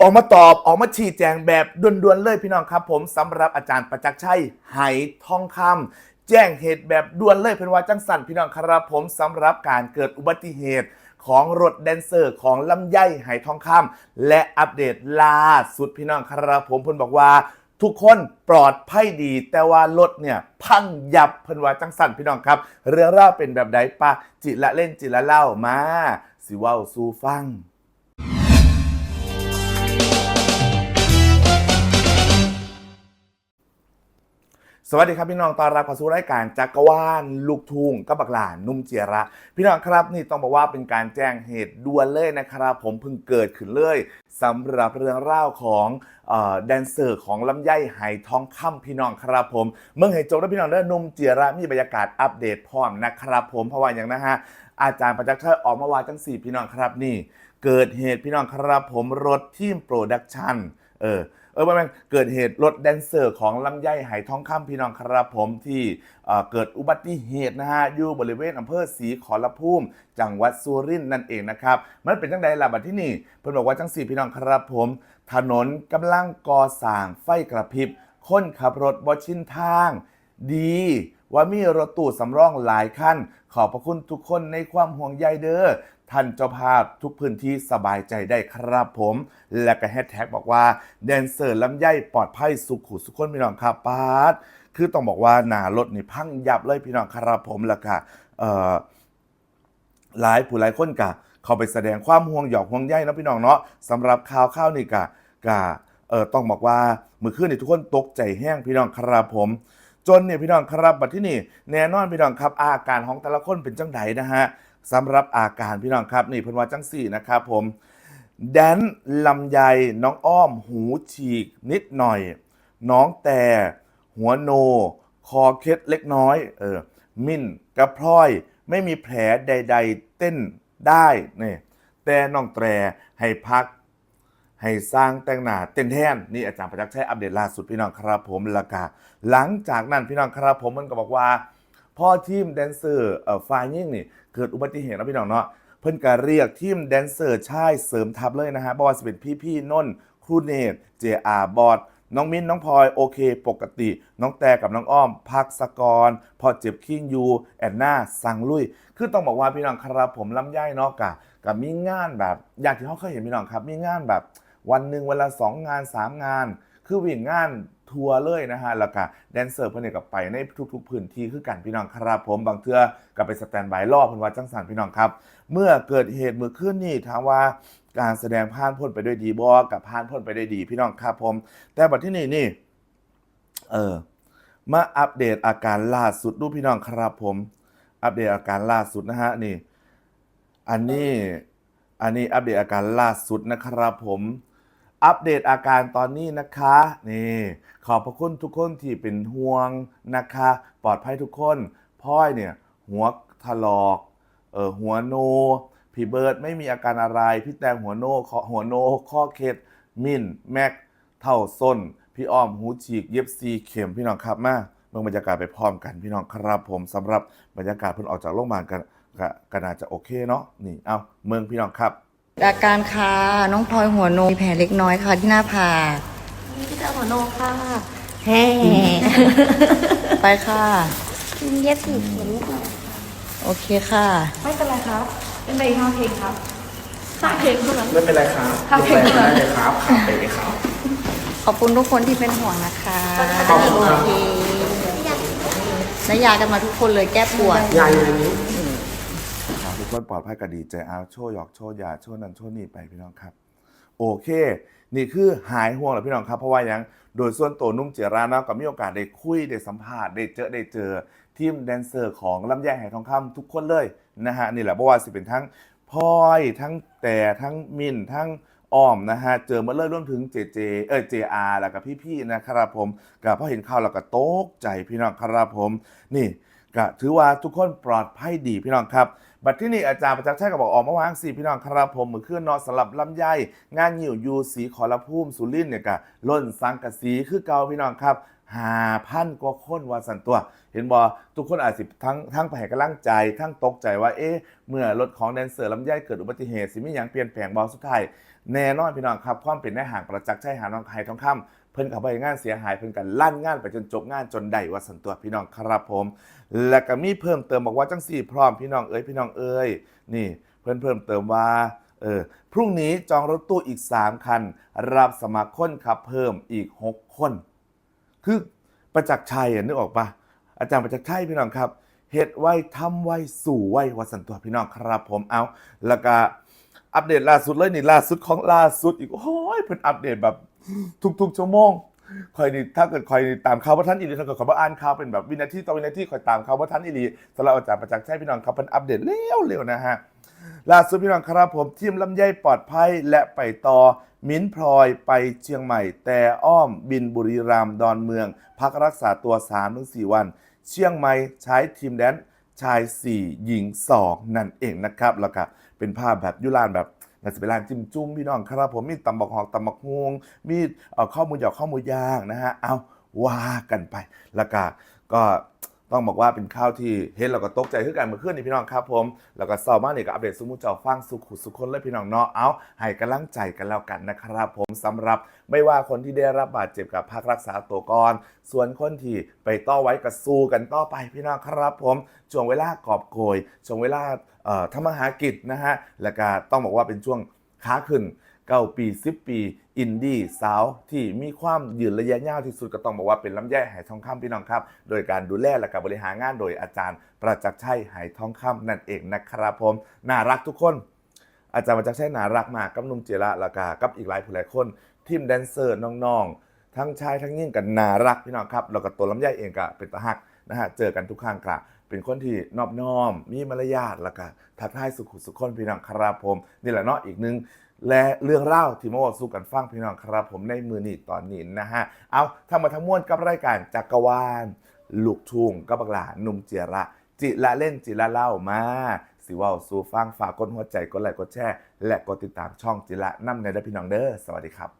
ออกมาตอบออกมาชี้แจงแบบด่วนๆเลยพี่น้องครับ ผมสำหรับอาจารย์ประจักษ์ชัยไหทองคำแจ้งเหตุแบบด่วนเลยเป็นว่าจังสันพี่น้องครับผมสำหรับการเกิดอุบัติเหตุของรถแดนเซอร์ของลำไยไหทองคำและอัปเดตล่าสุดพี่น้องครับผมเพิ่นบอกว่าทุกคนปลอดภัยดี แต่ว่ารถเนี่ยพังยับเพิ่นว่าจังสันพี่น้องครับ เรื่องราวเป็นแบบใดปะจิละเล่นจิละเล่ามา สิว้าสู่ฟัง สวัสดีครับพี่น้องต้อนรับเข้าสู่รายการจักรวาลลูกทุ่งกับบักหลานนุ่มเจียระ พี่น้องครับนี่ต้องบอกว่าเป็นการแจ้งเหตุด่วนเลยนะครับ ผมเพิ่งเกิดขึ้นเลยสำหรับเรื่องเล่าวของแดนเซอร์ของลำไยไหทองคำพี่น้องครับผม เมื่อให้จบแล้วพี่น้องเด้อนุ่มเจียระมีบรรยากาศอัปเดตพร้อมนะครับ ผมเพราะว่าอย่างนะฮะอาจารย์ประจักษ์ชัยออกมาว่าจังสี่พี่น้องครับนี่ เกิดเหตุพี่น้องครับผมรถทีมโปรดักชันเออ ออมันเกิดเหตุรถแดนเซอร์ของลำไยไหทองคำพี่น้องครับผมที่เเกิดอุบัติเหตุนะฮะอยู่บริเวณอำเภอศรีขอรภูมิ จังหวัดสุรินทร์นั่นเองนะครับมันเป็นจังใดล่ะบัดที่นี่เพิ่นบอกว่าจังสี่พี่น้องครับผม ถนนกำลังก่อสร้างไฟกระพริบ คนขับรถบ่ชินทาง ดีว่ามีรถตู้สำรองหลายคันขอบพระคุณทุกคนในความห่วงใยเด้อ ท่านเจ้าภาพทุกพื้นที่สบายใจได้ครับผม และก็แฮชแท็กบอกว่า แดนเซอร์ลำไยปลอดภัยสุขุสุขคนพี่น้องครับปาดคือต้องบอกว่าหนารถนี่พังยับเลยพี่น้องครับผมแล้วก็หลายผู้หลายคนกะเขาไปแสดงความห่วงหยอกห่วงใยนะพี่น้องเนาะสำหรับข่าวข้าวนี่กะกะเออต้องบอกว่ามือขึ้นนี่ทุกคนตกใจแห้งพี่น้องครับผมจนเนี่ยพี่น้องครับบัดที่นี่แน่นอนพี่น้องครับอาการของแต่ละคนเป็นจังไดนะฮะ สำหรับอาการพี่น้องครับ นี่เพิ่นว่าจังสี่นะครับผมแดนลำไยน้องอ้อม หูฉีก นิดหน่อย น้องแต่ หัวโน คอเคล็ดเล็กน้อย เออ มิ่นกระพร้อย ไม่มีแผลใด ๆ เต้นได้เนี่ยแต่น้องแตรให้พัก ให้สร้างแต่งหน้าเต้นแท่นนี่อาจารย์ประจักษ์ใชัยอัปเดตล่าสุดพี่น้องครับผมละกาหลังจากนั้นพี่น้องครับผมมันก็บอกว่า พ่อทีมแดนเซอร์เอ่อฟายยิ่งนี่เกิดอุบัติเหตุแล้วพี่น้องเนาะเพิ่นก็เรียกทีมแดนเซอร์ชายเสริมทัพเลยนะฮะบ่ว่าจะเป็นพี่ๆนนท์ครูเนตเจอาบอดน้องมิ้นน้องพลอยโอเค ปกติ น้องแต่กับน้องอ้อมพักสกรพอเจ็บคิงยูแอนนาสังลุย คือต้องบอกว่าพี่น้องครับผมลำไยเนาะกะกับมีงานแบบ อย่างที่เขาเคยเห็นพี่น้องครับ มีงานแบบ วันหนึ่งเวลาสองงานสามงาน คือวิ่งงาน ทัวร์เลยนะฮะแล้วก็แดนเซอร์เพิ่นเนกับไปในทุกๆพื้นที่คือกันพี่น้องครับผมบางเทื่อกับไปสแตนบายรอเพิ่นว่าจังสันพี่น้องครับ เมื่อเกิดเหตุเมื่อคืนนี่ถามว่าการแสดงผ่านพ้นไปด้วยดีบ่กับผ่านพ้นไปด้วยดี พี่น้องครับผม แต่บัดที่นี่นี่เออมาอัปเดตอาการล่าสุดดูพี่น้องครับผม อัปเดตอาการล่าสุดนะฮะนี่ อันนี้อันนี้อัปเดตอาการล่าสุดนะครับผม อัปเดตอาการตอนนี้นะคะนี่ขอบพระคุณทุกคนที่เป็นห่วงนะคะ ปลอดภัยทุกคนพ่อยเนี่ยหัวถลอกเออหัวโน พี่เบิร์ดไม่มีอาการอะไร พี่แตงหัวโนคอหัวโนข้อเคล็ดมินแม็กเท่าส้น พี่อ้อมหูฉีกเย็บซีเข็มพี่น้องครับมาเมือบรรยากาศไปพร้อมกันพี่น้องครับผมสำหรับบรรยากาศเพิ่นออกจากโรงพยาบาลกันก็น่าจะโอเคเนาะนี่เอาเมืองพี่น้องครับ อาการค่ะน้องพลอยหัวโนมีแผลเล็กน้อยค่ะที่หน้าผากพี่เจ้าหัวโนค่ะแฮ่ไปค่ะเย็บสี่เข็มนิดหน่อยโอเคค่ะ ไม่เป็นไรครับ เป็นไปห้าเพลงครับห้าเพลงเท่านั้นไม่เป็นไรครับครับไม่เป็นไรเลยครับขับไปเลยครับ ขอบคุณทุกคนที่เป็นห่วงนะคะขอบคุณครับโอเคและยากันมาทุกคนเลยแก้ปวดยายอยู่ในนี้ทุก คนปลอดภัยก็ดีใจเอาโชว์หยอกโชว์ยาโชว์นั้นโชว์นี่ไปพี่น้องครับ โอเค นี่คือหายห่วงแล้วพี่น้องครับ เพราะว่ายังโดยส่วนตัวนุ่มเจรานะก็มีโอกาสได้คุยได้สัมภาษณ์ได้เจอได้เจอทีมแดนเซอร์ของลำไยไหทองคำทุกคนเลยนะฮะนี่แหละเพราะว่าสิเป็นทั้งพลอยทั้งแต่ทั้งมินทั้งอ้อมนะฮะ เจอมาเลยร่วมถึงเจเจเออเจอาแล้วก็พี่ๆนะครับผมก็พอเห็นข่าวแล้วก็ตกใจพี่น้องครับผม นี่ก็ถือว่าทุกคนปลอดภัยดีพี่น้องครับ บัดที่นี่อาจารย์ประจักษ์ชัยก็บอกออกมาวางสีพี่น้องครับผมมือเคลื่อนนอนสลับลำไยงานหิวยูสีขอรภูมิสุรินเนี่ยก็ล่นสังกะสีคือเก่าพี่น้องครับหาพันกว่าคนว่าสันตัว เห็นบอทุกคนอาจสิทั้งทั้งไปให้กำลังใจ ทั้งตกใจว่าเอ๊ะเมื่อรถของแดนเซอร์ลำไยเกิดอุบัติเหตุสิมีอย่างเปลี่ยนแปลงบอสุดท้ายแน่นอนพี่น้องครับ ความเป็นได้ห่างประจักษ์ใช่หาน้องไฮทองคำ พิ่นเขับไปงานเสียหายเพิ่นกันลั่นงานไปจนจบงานจนได้ว่าสันตัวพี่น้องครับผม และก็มีเพิ่มเติมบอกว่าจังสี่พร้อมพี่น้องเอ้ยพี่น้องเอ้ยนี่เพิ่นเพิ่มเติมว่าเออพรุ่งนี้จองรถตู้อีก 3 คัน รับสมัครคนขับเพิ่มอีก 6 คน คือประจักษ์ชัยนึกออกปะอาจารย์ประจักษ์ชัยพี่น้องครับเฮ็ดไว้ทำไว้สู่ไว้วัสันตัวพี่น้องครับผมเอาแล้วก็ อัปเดตล่าสุดเลยนี่ล่าสุดของล่าสุดอีกโอ้ยเพิ่นอัปเดตแบบทุกๆชั่วโมงคอยนี่ถ้าเกิดคอยนี่ตามข่าวว่าท่านอีหลีถ้าเกิดขอยบ่อ่านข่าวเป็นแบบวินาทีต่อวินาทีคอยตามข่าวว่าท่านอีหลีสำหรับอาจารย์ประจักษ์ชัยพี่น้องครับเพิ่นอัปเดตเร็วๆนะฮะล่าสุดพี่น้องครับผมทีมลำไยปลอดภัยและไปต่อมิ้นพลอยไปเชียงใหม่ แต่อ้อมบินบุรีรัมย์ดอนเมือง พักรักษาตัว3-4วัน เชียงใหม่ใช้ทีมแดนชาย 4 หญิง 2 นั่นเองนะครับแล้วก็ เป็นภาพแบบยุรานแบบน่าจะเป็นร้านจิ้มจุ้มพี่น้องครับผมมีตำบักหอกตำบักฮวงมีข้าวมูหยอกข้าวมูย่างนะฮะเอาว่ากันไปละกาก็ ต้องบอกว่าเป็นข้าวที่เห็นเราก็ตกใจขึ้นกันเมื่อคืนนี่พี่น้องครับผม แล้วก็เศร้ามากนี่ก็อัปเดตสมุเจ้าฟังสุขุสุคนเลยพี่น้องเนาะเอาให้กำลังใจกันแล้วกันนะครับผมสำหรับไม่ว่าคนที่ได้รับบาดเจ็บกับพักรักษาตัวก่อน ส่วนคนที่ไปต่อไว้ก็สู้กันต่อไปพี่น้องครับผมช่วงเวลากอบโกยช่วงเวลาทำมาหากิจนะฮะแล้วก็ต้องบอกว่าเป็นช่วง ค้าขึ้นเก้าปี10ปี อินดี้สาวที่มีความยืนระยะยาวที่สุดก็ต้องบอกว่าเป็นลำไยไหทองคำพี่น้องครับ โดยการดูแลและการบริหารงานโดยอาจารย์ประจักษ์ชัยไหทองคำนั่นเองนะครับผมน่ารักทุกคน อาจารย์ประจักษ์ชัยน่ารักมากกับนุ่มเจระและกากับอีกหลายผู้หลายคนทีมแดนเซอร์น้องๆ ทั้งชายทั้งหญิงกันน่ารักพี่น้องครับแล้วก็ตัวลำไยเองก็เป็นตาหักนะฮะเจอกันทุกครั้งกะ เป็นคนที่นอบน้อม มีมารยาทแล้วก็ทักทายสุขุสุขคนพี่น้องครับผม นี่แหละเนาะอีกหนึง และเรื่องเล่าที่มาบอกสู้กันฟังพี่น้องครับผมในมือนี่ตอนนี้นะฮะ เอาทำมาทั้งมวลกับรายการจักรวาลลูกทุ่งกับบักหลาหนุ่มเจียระ จิละเล่นจิละเล่ามาสิว่าสู้ฟังฝากกดหัวใจกดไลค์กดแชร์และกดติดตามช่องจิละน้ำในเด้อพี่น้องเด้อสวัสดีครับ